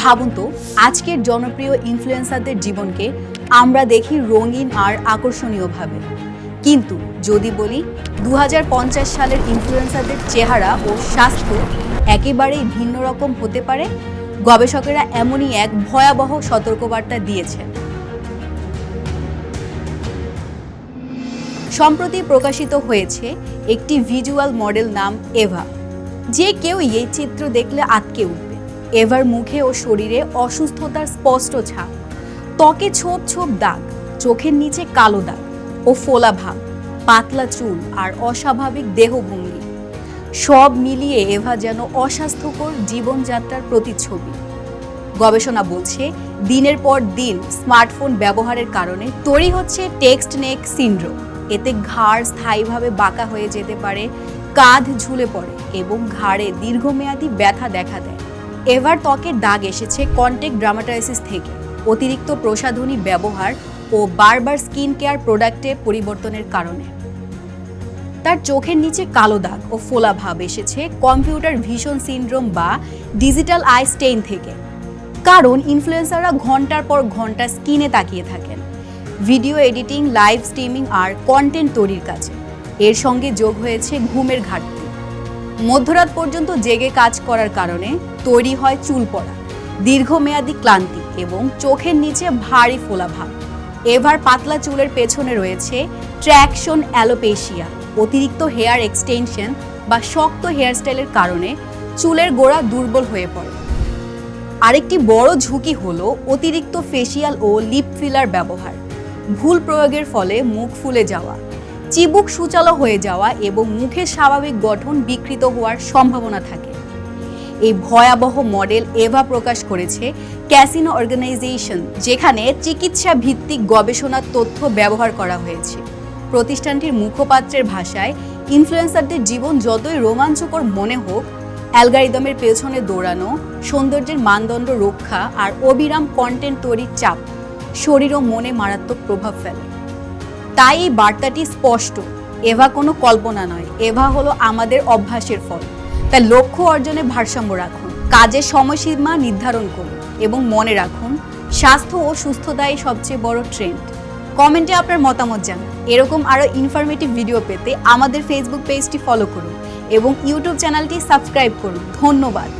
ভাবুন তো, আজকের জনপ্রিয় ইনফ্লুয়েন্সারদের জীবনকে আমরা দেখি রঙিন আর আকর্ষণীয়ভাবে। কিন্তু যদি বলি দু হাজার পঞ্চাশ সালের ইনফ্লুয়েন্সারদের চেহারা ও স্বাস্থ্য একেবারেই ভিন্ন রকম হতে পারে, গবেষকেরা এমনই এক ভয়াবহ সতর্কবার্তা দিয়েছেন। সম্প্রতি প্রকাশিত হয়েছে একটি ভিজুয়াল মডেল নাম এভা যে কেউই এই চিত্র দেখলে আটকে উঠবে। এভার মুখে ও শরীরে অসুস্থতার স্পষ্ট ছাপ। ত্বকে ছোপ ছোপ দাগ, চোখের নিচে কালো দাগ ও ফোলা ভাব, পাতলা চুল আর অস্বাভাবিক দেহভঙ্গি। সব মিলিয়ে এভা যেন অস্বাস্থ্যকর জীবনযাত্রার প্রতিচ্ছবি। গবেষণা বলছে, দিনের পর দিন স্মার্টফোন ব্যবহারের কারণে তৈরি হচ্ছে টেক্সট নেক সিন্ড্রোম। এতে ঘাড় স্থায়ীভাবে বাঁকা হয়ে যেতে পারে, কাঁধ ঝুলে পড়ে এবং ঘাড়ে দীর্ঘমেয়াদী ব্যথা দেখা দেয়। এবার ত্বকের দাগ এসেছে কন্টেক্ট ড্রামাটাইসিস থেকে। অতিরিক্ত প্রসাধনী ব্যবহার ও বারবার স্কিন কেয়ার প্রোডাক্টে পরিবর্তনের কারণে। তার চোখের নিচে কালো দাগ ও ফোলা ভাব এসেছে কম্পিউটার ভিশন সিনড্রোম বা ডিজিটাল আই স্টেইন থেকে। কারণ ইনফ্লুয়েন্সাররা ঘণ্টার পর ঘণ্টা স্ক্রিনে তাকিয়ে থাকেন। ভিডিও এডিটিং লাইভ স্ট্রিমিং আর কন্টেন্ট তৈরির কাজে। এর সঙ্গে যোগ হয়েছে ঘুমের ঘাটতি। মধ্যরাত পর্যন্ত জেগে কাজ করার কারণে তৈরি হয় চুল পড়া, দীর্ঘমেয়াদী ক্লান্তি এবং চোখের নিচে ভারী ফোলা ভাব এভার পাতলা চুলের পেছনে রয়েছে ট্র্যাকশন অ্যালোপেশিয়া, অতিরিক্ত হেয়ার এক্সটেনশন বা শক্ত হেয়ারস্টাইলের কারণে চুলের গোড়া দুর্বল হয়ে পড়ে। আরেকটি বড় ঝুঁকি হলো অতিরিক্ত ফেসিয়াল ও লিপ ফিলার ব্যবহার। ভুল প্রয়োগের ফলে মুখ ফুলে যাওয়া। চিবুক সুচালো হয়ে যাওয়া এবং মুখের স্বাভাবিক গঠন বিকৃত হওয়ার সম্ভাবনা থাকে। এই ভয়াবহ মডেল এভা প্রকাশ করেছে ক্যাসিনো অর্গানাইজেশন, যেখানে চিকিৎসা ভিত্তিক গবেষণার তথ্য ব্যবহার করা হয়েছে। প্রতিষ্ঠানটির মুখপাত্রের ভাষায়, ইনফ্লুয়েন্সারদের জীবন যতই রোমাঞ্চকর মনে হোক, অ্যালগারিদমের পেছনে দৌড়ানো, সৌন্দর্যের মানদণ্ড রক্ষা আর অবিরাম কন্টেন্ট তৈরির চাপ শরীর ও মনে মারাত্মক প্রভাব ফেলে। তাই এই বার্তাটি স্পষ্ট। এভা কোনো কল্পনা নয়, এভা হলো আমাদের অভ্যাসের ফল। তাই লক্ষ্য অর্জনে ভারসাম্য রাখুন কাজের সময়সীমা নির্ধারণ করুন এবং মনে রাখুন, স্বাস্থ্য ও সুস্থতাই সবচেয়ে বড় ট্রেন্ড কমেন্টে আপনার মতামত জানান। এরকম আরও ইনফরমেটিভ ভিডিও পেতে আমাদের ফেসবুক পেজটি ফলো করুন এবং ইউটিউব চ্যানেলটি সাবস্ক্রাইব করুন। ধন্যবাদ।